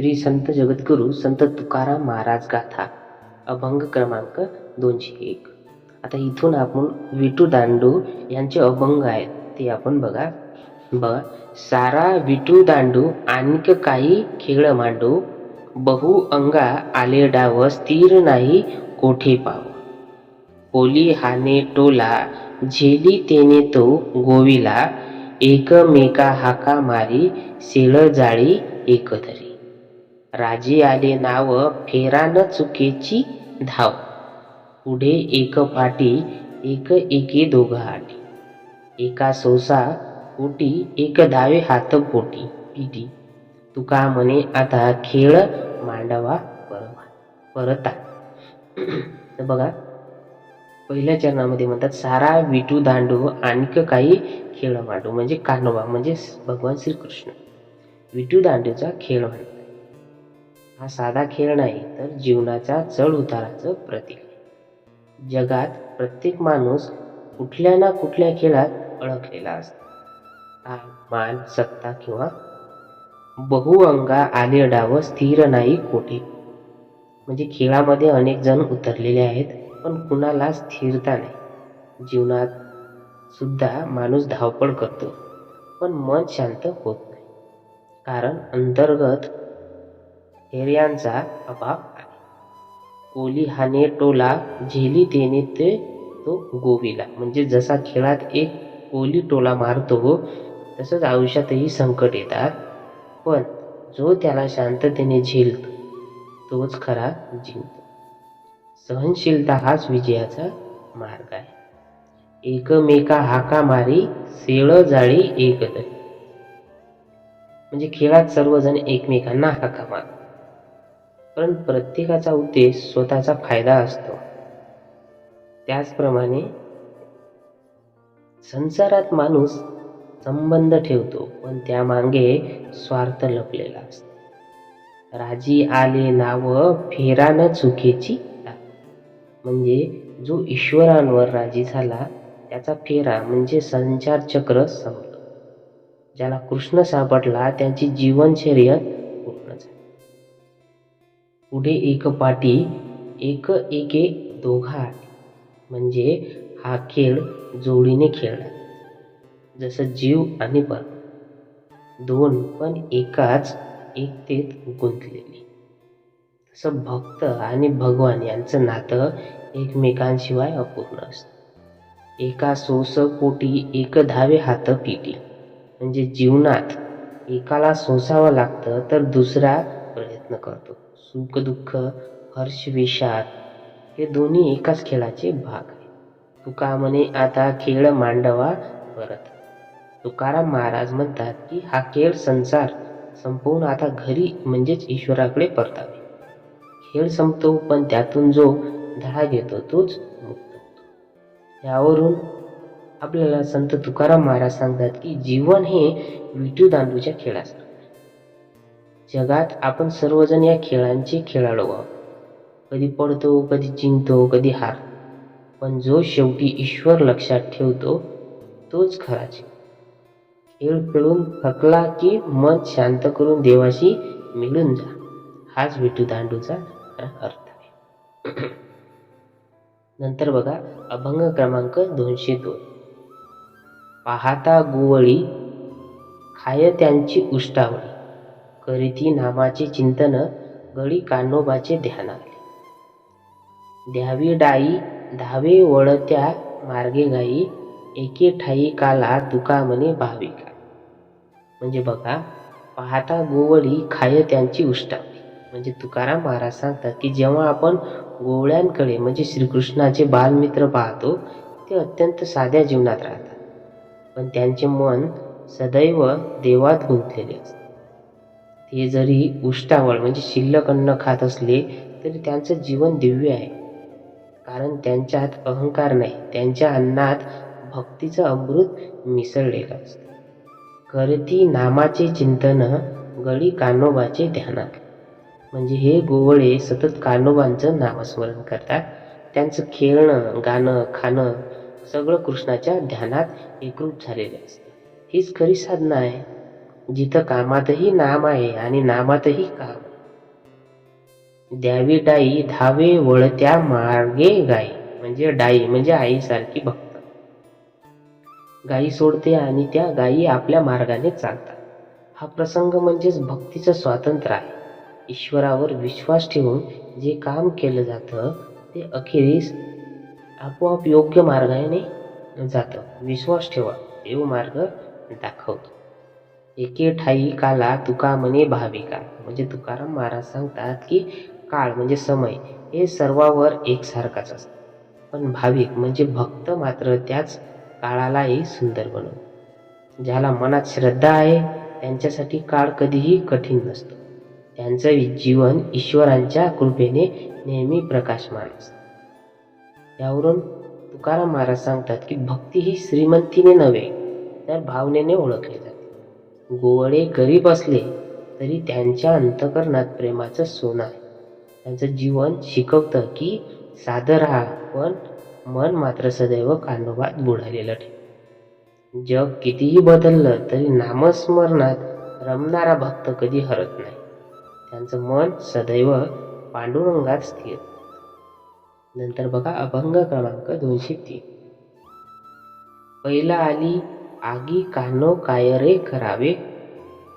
श्री संत जगद्गुरू संत तुकाराम महाराज गाथा अभंग क्रमांक दोनशे एक. आता इथून आपण विटू दांडू यांचे अभंग आहेत ते आपण बघा. बघा सारा विटू दांडू आणिक काही खेळ मांडू. बहु अंगा आले डाव स्थिर नाही कोठे पाव. कोली हाने टोला झेली तेने तो गोविला. एकमेका हाका मारी सेळ जाळी एकधरी राजे आले नाव फेरा न चुकीची धाव. पुढे एक पाटी एक एके दोघं आटी एका सोसा कोटी एक धावे हात पोटी पिटी. तुका म्हणे आता खेळ मांडवा परवा. परता. तर बघा पहिल्या चरणामध्ये म्हणतात सारा विटू दांडू आणखी काही खेळ मांडू. म्हणजे कानोबा म्हणजे भगवान श्रीकृष्ण. विटू दांडूचा खेळ मांडू. हा साधा खेळ नाही तर जीवनाचा चढ उताराचं प्रतीक. आहे जगात प्रत्येक माणूस कुठल्या ना कुठल्या खेळात अडकलेला असतो. हा मान सत्ता किंवा बहुअंगा आले डाव स्थिर नाही कोठे. म्हणजे खेळामध्ये अनेक जण उतरलेले आहेत पण कुणाला स्थिरता नाही. जीवनात सुद्धा माणूस धावपळ करतो पण मन शांत होत नाही. कारण अंतर्गत एरियांचा अभाव आहे. कोली हाने टोला झेली देणे ते तो गोविला. म्हणजे जसा खेळात एक कोली टोला मारतो तसंच आयुष्यातही संकट येतात. पण जो त्याला शांततेने झेलतो तोच खरा जिंकतो. सहनशीलता हाच विजयाचा मार्ग आहे. एकमेका हाका मारी सेळ जाळी एकत्र. म्हणजे खेळात सर्वजण एकमेकांना हाका मारतात. पण प्रत्येकाचा उद्देश स्वतःचा फायदा असतो. त्याचप्रमाणे संसारात माणूस संबंध ठेवतो पण त्यामागे स्वार्थ लपलेला असतो. राजी आले नाव फेरा न चुकीची म्हणजे जो ईश्वरांवर राजी झाला त्याचा फेरा म्हणजे संचार चक्र संपलं ज्याला कृष्ण सापडला त्यांची जीवनचर्या पुढे एक पाटी एक एके दोघा. म्हणजे हा खेळ जोडीने खेळला. जसं जीव आणि पण दोन पण एकाच एकतेत गुंतलेली. तसं भक्त आणि भगवान यांचं नातं एकमेकांशिवाय अपूर्ण असतं. एका सोस पोटी एक धावे हात पिटी. म्हणजे जीवनात एकाला सोसावं लागतं तर दुसरा प्रयत्न करतो. सुख दुःख हर्ष विषाद हे दोन्ही एकाच खेळाचे भाग आहे तुका म्हणे आता खेळ मांडवा परत. तुकाराम महाराज म्हणतात की हा खेळ संसार संपवून आता घरी म्हणजेच ईश्वराकडे परतावे. खेळ संपतो पण त्यातून जो धडा घेतो तोच मुक्त होतो. यावरून आपल्याला संत तुकाराम महाराज सांगतात की जीवन हे विटू दांडूच्या खेळासारखं जगात आपण सर्वजण या खेळांचे खेळाडू आहोत. कधी पडतो कधी जिंकतो कधी हार. पण जो शेवटी ईश्वर लक्षात ठेवतो तोच खराच खेळ खेळून थकला की मन शांत करून देवाशी मिळून जा. हाच विटू दांडूचा अर्थ आहे. नंतर बघा अभंग क्रमांक दोनशे दोन. पाहता गुवळी खाय त्यांची उष्टावळी. करीती नामाचे चिंतन घडी कान्होबाचे ध्यान आले. द्यावी डाई धावे वळत्या मार्गे गाई एके ठाई काला तुका म्हणे भाविका म्हणजे बघा पाहता गोवळी खाय त्यांची उष्टावळी म्हणजे तुकाराम महाराज सांगतात की जेव्हा आपण गोवळ्यांकडे म्हणजे श्रीकृष्णाचे बालमित्र पाहतो ते अत्यंत साध्या जीवनात राहतात. पण त्यांचे मन सदैव देवात गुंतलेले असते. ते जरी उष्टावळ म्हणजे शिल्लक अन्न खात असले तरी त्यांचं जीवन दिव्य आहे. कारण त्यांच्यात अहंकार नाही त्यांच्या अन्नात भक्तीचं अमृत मिसळलेलं असतं. करती नामाचे चिंतन गळी कानोबाचे ध्यानात. म्हणजे हे गोवळे सतत कानोबांचं नामस्मरण करतात. त्यांचं खेळणं गाणं खाणं सगळं कृष्णाच्या ध्यानात एकरूप झालेलं असतं. हीच खरी साधना आहे. जिथं कामातही नाम आहे आणि नामातही काम. द्यावी डाई धावे वळत्या मार्गे गाई. म्हणजे डाई म्हणजे आईसारखी भक्त. गाई सोडते आणि त्या गायी आपल्या मार्गाने चालतात. हा प्रसंग म्हणजेच भक्तीचं स्वातंत्र्य आहे. ईश्वरावर विश्वास ठेवून जे काम केलं जातं ते अखेरीस आपोआप योग्य मार्गाने जातं. विश्वास ठेवा देव मार्ग दाखवतो. एके ठाई काला तुका म्हणे भाविका. म्हणजे तुकाराम महाराज सांगतात की काळ म्हणजे समय हे सर्वावर एकसारखाच असतं. पण भाविक म्हणजे भक्त मात्र त्याच काळालाही सुंदर बनवतो. ज्याला मनात श्रद्धा आहे त्यांच्यासाठी काळ कधीही कठीण नसतो. त्यांचं जीवन ईश्वरांच्या कृपेने नेहमी प्रकाशमान असतं. यावरून तुकाराम महाराज सांगतात की भक्ती ही श्रीमंतीने नव्हे तर भावनेने ओळखली जाते. गोवळे गरीब असले तरी त्यांच्या अंतकरणात प्रेमाचं सोनं आहे. त्यांचं जीवन शिकवतं की साधं राहा पण मन मात्र सदैव कानोबात बुडालेलं ठेव. जग कितीही बदललं तरी नामस्मरणात रमणारा भक्त कधी हरत नाही. त्यांचं मन सदैव पांडुरंगात स्थिर. नंतर बघा अभंग क्रमांक दोनशे तीन. पहिला आली आगी कानो काय रे करावे.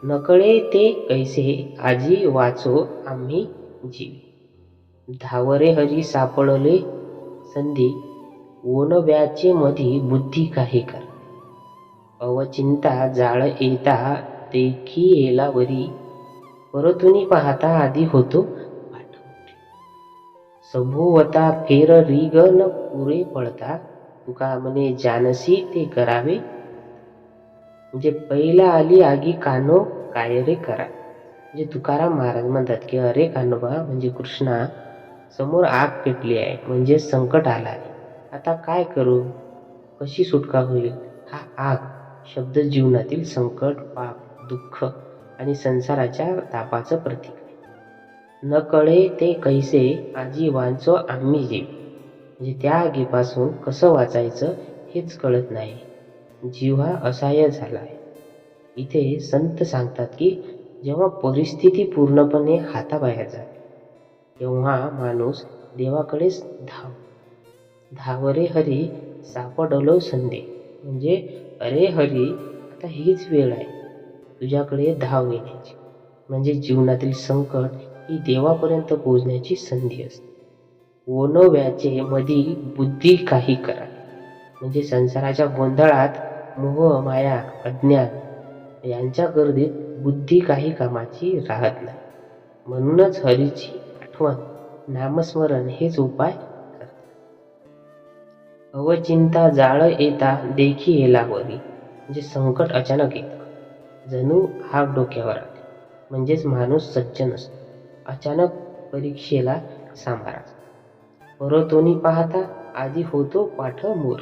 नकळे ते कैसे? आजी वाचो आम्ही जीव. धावरे हरी सापडले संधी. ओनब्याचे मधी बुद्धी काही कर. अवचिंता जाळ येता देखी येला वरी. परतुनी पाहता आधी होतो सभोवता फेर रिगन पुरे पळता. तुका म्हणे जानसी ते करावे. म्हणजे पहिला आली आगी कानो काय रे करा? म्हणजे तुकाराम महाराज म्हणतात की अरे कानोबा म्हणजे कृष्णा समोर आग पेटली आहे म्हणजे संकट आला आहे. आता काय करू? कशी सुटका होईल? हा आग शब्द जीवनातील संकट पाप दुःख आणि संसाराच्या तापाचं प्रतीक आहे. न कळे ते कैसे आजी वांचो आम्ही जीव. म्हणजे त्या आगीपासून कसं वाचायचं हेच कळत नाही. जीव हा असहाय्य झाला आहे इथे संत सांगतात की जेव्हा परिस्थिती पूर्णपणे हाताबाहेर जाते तेव्हा माणूस देवाकडेच धाव धावरे हरी सापडलो संधी. म्हणजे अरे हरी आता हीच वेळ आहे. तुझ्याकडे धाव येण्याची. म्हणजे जीवनातील संकट ही देवापर्यंत पोहोचण्याची संधी असते. ओनव्याचे मधी बुद्धी काही करा. म्हणजे संसाराच्या गोंधळात मोह माया अज्ञान यांच्या गर्दीत बुद्धी काही कामाची राहत नाही. म्हणूनच हरीची आठवण नामस्मरण हेच उपाय अवचिंता जाळ येता देखी येला वरी म्हणजे संकट अचानक येतं. जणू हाक डोक्यावर आले म्हणजेच माणूस सज्ज नसतो. अचानक परीक्षेला सामारा परतोनी पाहता आधी होतो पाठ मूर.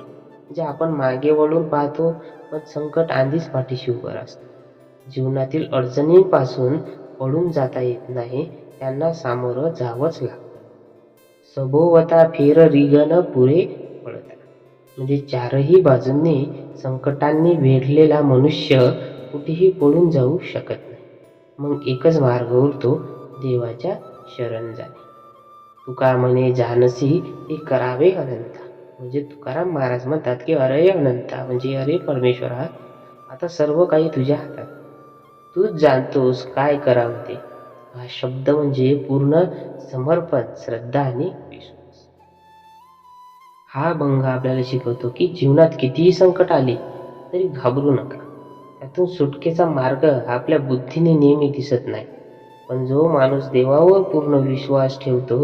म्हणजे आपण मागे वळून पाहतो पण संकट आधीच पाठीशी उभं असतं जीवनातील अडचणींपासून पळून जाता येत नाही त्यांना सामोरं जावंच लागतं. सभोवता फेर रिगन पुरे पळतात. म्हणजे चारही बाजूंनी संकटांनी वेढलेला मनुष्य कुठेही पळून जाऊ शकत नाही. मग एकच मार्ग उरतो देवाच्या शरण जाणे. तुका म्हणे जानसी ते करावे अनंता. म्हणजे तुकाराम महाराज म्हणतात की अरे अनंता म्हणजे अरे परमेश्वरा आता सर्व काही तुझ्या हातात. तूच जाणतोस काय करावं ते. हा शब्द म्हणजे पूर्ण समर्पण श्रद्धा आणि विश्वास. हा भंग आपल्याला शिकवतो की जीवनात कितीही संकट आले तरी घाबरू नका. त्यातून सुटकेचा मार्ग आपल्या बुद्धीने नेहमी दिसत नाही. पण जो माणूस देवावर पूर्ण विश्वास ठेवतो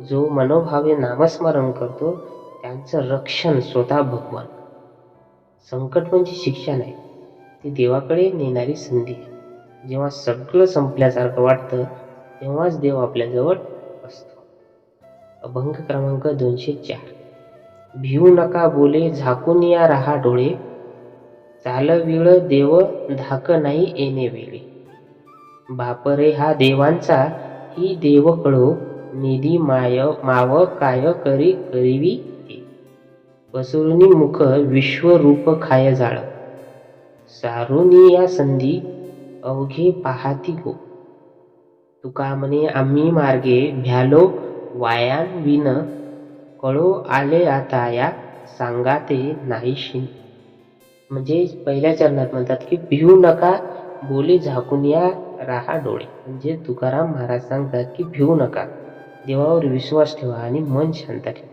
जो मनोभावे नामस्मरण करतो त्यांचं रक्षण स्वतः भगवान. संकट म्हणजे शिक्षा नाही ती देवाकडे नेणारी संधी. आहे जेव्हा सगळं संपल्यासारखं वाटतं तेव्हाच देव आपल्याजवळ असतो. अभंग क्रमांक दोनशे चार. भिवू नका बोले झाकून या राहा डोळे. चालविळ देव धाक नाही येणे वेळे. बापरे हा देवांचा ही देव कळो निधी माय माव काय करी करीवी? पसरुनी मुख विश्वरूप खाय जाळ. सारुनी या संधी अवघे पाहाती गो तुका म्हणे आम्ही मार्गे भ्यालो वायान विन. कळो आले आता या सांगा ते नाहीशी. म्हणजे पहिल्या चरणात म्हणतात की भिवू नका बोले झाकून या राहा डोळे. म्हणजे तुकाराम महाराज सांगतात की भिवू नका. देवावर विश्वास ठेवा आणि मन शांत ठेवा.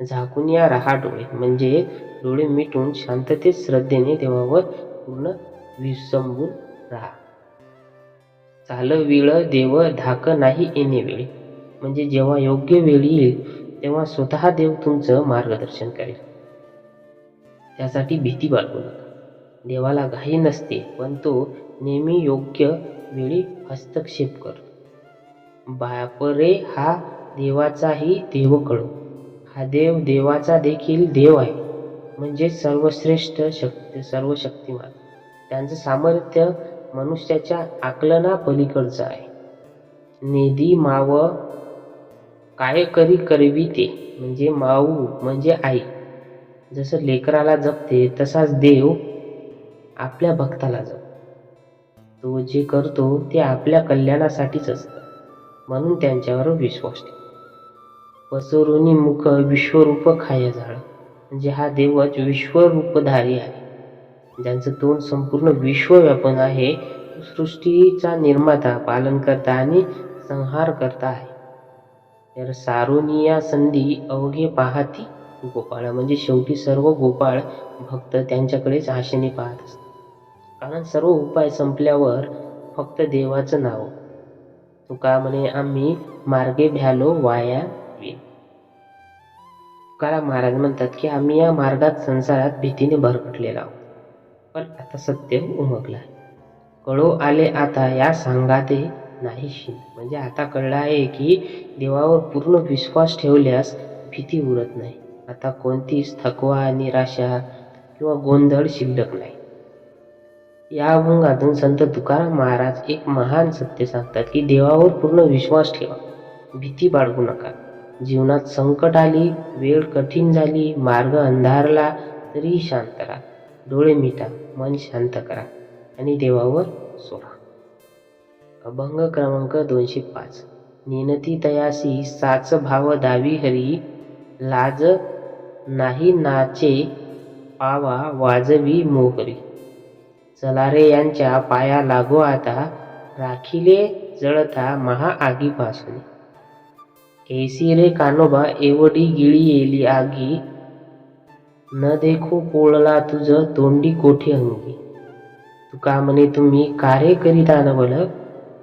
झाकून या राहा डोळे. म्हणजे डोळे मिटून शांततेत श्रद्धेने देवावर पूर्ण विसंबून राहा. चाल विळ देव धाक नाही येणे वेळी. म्हणजे जेव्हा योग्य वेळ येईल तेव्हा स्वतः देव तुमचं मार्गदर्शन करेल. त्यासाठी भीती बाळगू नका. देवाला घाई नसते पण तो नेहमी योग्य वेळी हस्तक्षेप करतो. बापरे हा देवाचाही देव कळू. हा देव देवाचा देखील देव आहे. म्हणजे सर्वश्रेष्ठ शक्ती सर्व शक्तिमान त्यांचं सामर्थ्य मनुष्याच्या आकलना पलीकडचं आहे. निधी माव काय करी करवी ते. म्हणजे माऊ म्हणजे आई. जसं लेकराला जपते तसाच देव आपल्या भक्ताला जप तो जे करतो ते आपल्या कल्याणासाठीच असतं. म्हणून त्यांच्यावर विश्वास ठेव. पसरुनी मुख विश्वरूप खाय झाड म्हणजे हा देवच विश्वरूपधारी आहे. ज्यांचं तोंड संपूर्ण विश्वव्यापन आहे तो सृष्टीचा निर्माता पालन करता आणि संहार करता आहे. तर सारोनिया संधी अवघे पाहती गोपाळ म्हणजे शेवटी सर्व गोपाळ भक्त त्यांच्याकडेच आशेने पाहत असतात. कारण सर्व उपाय संपल्यावर फक्त देवाचं नाव. तुका म्हणे आम्ही मार्गे भ्यालो वाया पाठवी तुकाराम महाराज म्हणतात की आम्ही या मार्गात संसारात भीतीने भरकटलेला आहोत. पण आता सत्य उमगला कळो आले आता या सांगाते नाहीशी. म्हणजे आता कळलं आहे की देवावर पूर्ण विश्वास ठेवल्यास भीती उरत नाही. आता कोणतीच थकवा निराशा किंवा गोंधळ शिल्लक नाही. या अभंगातून संत तुकाराम महाराज एक महान सत्य सांगतात की देवावर पूर्ण विश्वास ठेवा. भीती बाळगू नका. जीवनात संकट आली वेळ कठीण झाली मार्ग अंधारला तरी शांत राहा. डोळे मिटा मन शांत करा आणि देवावर सोडा. अभंग क्रमांक दोनशे पाच. निनती तयासी साच भाव दावी हरी लाज नाही नाचे पावा वाजवी मोहरी. चलारे यांच्या पाया लागो आता राखिले जळता महा आगीपासून रे कानोबा एवढी गिळी येली आगी न देखो पोळला तुझ तोंडी कोठे अंगी? तुका म्हणे तुम्ही कार्य करीता नवल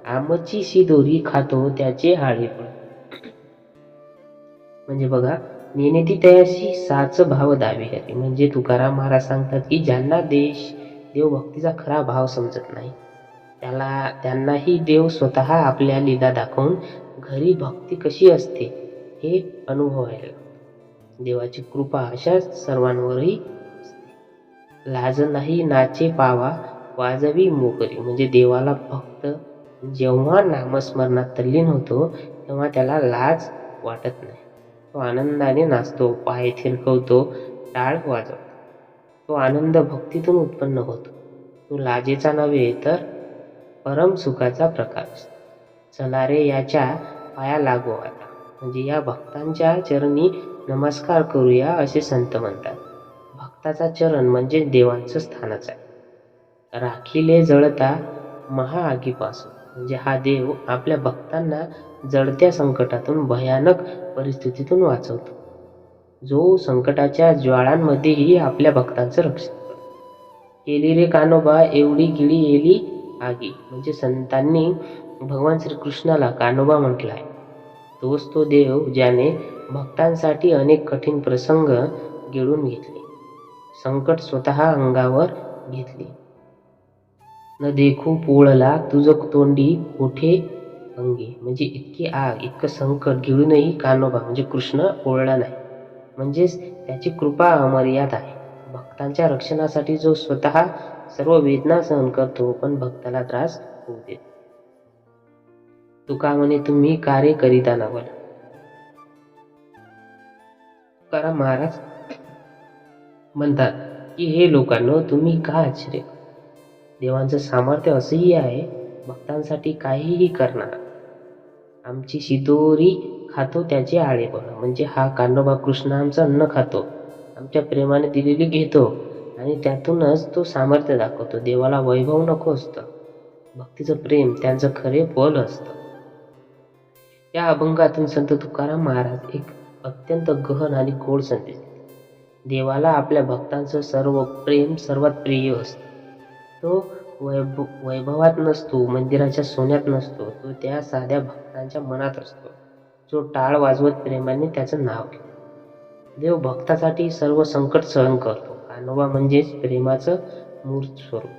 आमची शिदोरी खातो त्याचे हाळे म्हणजे बघा नेनेती तयाशी साच भाव दावे हरी. म्हणजे तुकाराम महाराज सांगतात की ज्यांना देश देवभक्तीचा खरा भाव समजत नाही त्याला त्यांनाही देव स्वतः आपल्या लीला दाखवून घरी भक्ती कशी असते हे अनुभवायला. देवाची कृपा अशा सर्वांवरही लाज नाही नाचे पावा वाजवी मोकरी. म्हणजे देवाला भक्त जेव्हा नामस्मरणात तल्लीन होतो तेव्हा त्याला लाज वाटत नाही. तो आनंदाने नाचतो पाय थिरकवतो टाळ वाजवतो. तो आनंद भक्तीतून उत्पन्न होतो. तो लाजेचा नव्हे तर परम सुखाचा प्रकार असतो. चला रे याच्या पाया लागो आता. म्हणजे या भक्तांच्या चरणी नमस्कार करूया असे संत म्हणतात. भक्ताचा चरण म्हणजे देवांचं स्थानच आहे. राखीले जळता महाआगीपासून म्हणजे हा देव आपल्या भक्तांना जळत्या संकटातून भयानक परिस्थितीतून वाचवतो. जो संकटाच्या ज्वाळांमध्येही आपल्या भक्तांचं रक्षण करतो. केली रे कानोबा एवढी गिळी येली आगी. म्हणजे संतांनी भगवान श्रीकृष्णाला कानोबा म्हटलं आहे तोच तो देव ज्याने भक्तांसाठी अनेक कठीण प्रसंग गिळून घेतले. संकट स्वतः अंगावर घेतले. न देखू पोळला तुझं तोंडी कोठे अंगी. म्हणजे इतकी आग इतकं संकट गिळूनही कानोबा म्हणजे कृष्ण ओळला नाही. म्हणजेच त्याची कृपा अमर्याद आहे. भक्तांच्या रक्षणासाठी जो स्वतः सर्व वेदना सहन करतो पण भक्ताला त्रास होऊ देत तुका म्हणे तुम्ही कार्य करीता नवल तुकाराम महाराज म्हणतात की हे लोकांनो तुम्ही का आश्चर्य देवांचं सामर्थ्य असंही आहे भक्तांसाठी काहीही करणार आमची शिदोरी खातो त्याचे आळे बघा म्हणजे हा कान्होबा कृष्ण आमचं अन्न खातो. आमच्या प्रेमाने दिलेली घेतो. आणि त्यातूनच तो सामर्थ्य दाखवतो. देवाला वैभव नको असतं. भक्तीचं प्रेम त्यांचं खरे बल असतं. या अभंगातून संत तुकाराम महाराज एक अत्यंत गहन आणि गोड संदेश देवाला आपल्या भक्तांचं सर्व प्रेम सर्वात प्रिय असतं. तो वैभ वैभवात नसतो मंदिराच्या सोन्यात नसतो तो त्या साध्या भक्तांच्या मनात असतो. जो टाळ वाजवत प्रेमाने त्याचं नाव घेतो. देव भक्तासाठी सर्व संकट सहन करतो. कानोबा म्हणजेच प्रेमाचं मूर्त स्वरूप.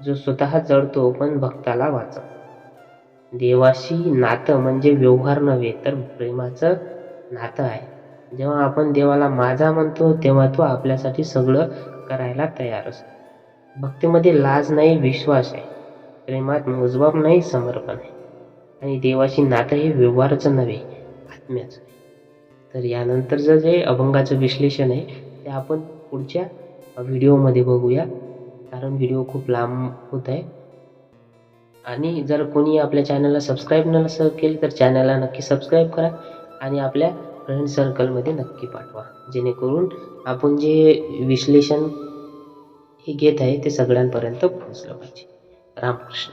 जो स्वतः जळतो पण भक्ताला वाचव देवाशी नातं म्हणजे व्यवहार नव्हे तर प्रेमाचं नातं आहे. जेव्हा आपण देवाला माझा म्हणतो तेव्हा तो आपल्यासाठी सगळं करायला तयार असतो. भक्तीमध्ये लाज नाही विश्वास आहे. प्रेमात मोजबाब नाही समर्पण आहे. आणि देवाशी नातं हे व्यवहाराचं नव्हे आत्म्याचं तर यानंतरचं जे अभंगाचं विश्लेषण आहे ते आपण पुढच्या व्हिडिओमध्ये बघूया. कारण व्हिडिओ खूप लांब होत आहे. आणि जर कोणी आपल्या चॅनलला सबस्क्राईब न केली तर चॅनलला नक्की सबस्क्राईब करा आणि आपल्या फ्रेंड सर्कलमध्ये नक्की पाठवा. जेणेकरून आपण जे विश्लेषण हे घेत आहे ते सगळ्यांपर्यंत पोहोचलं पाहिजे. रामकृष्ण.